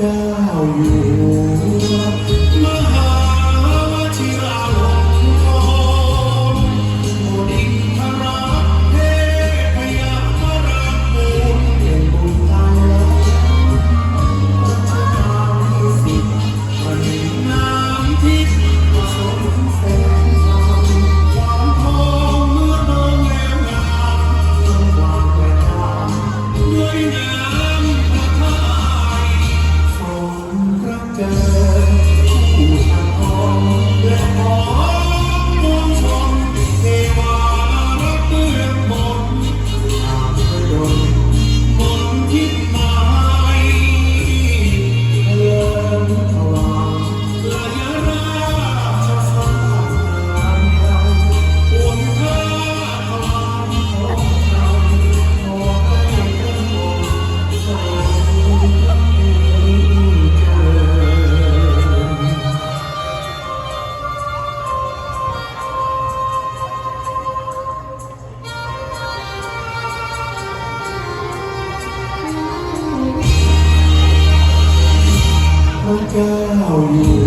ก้าอยู่ good. 高好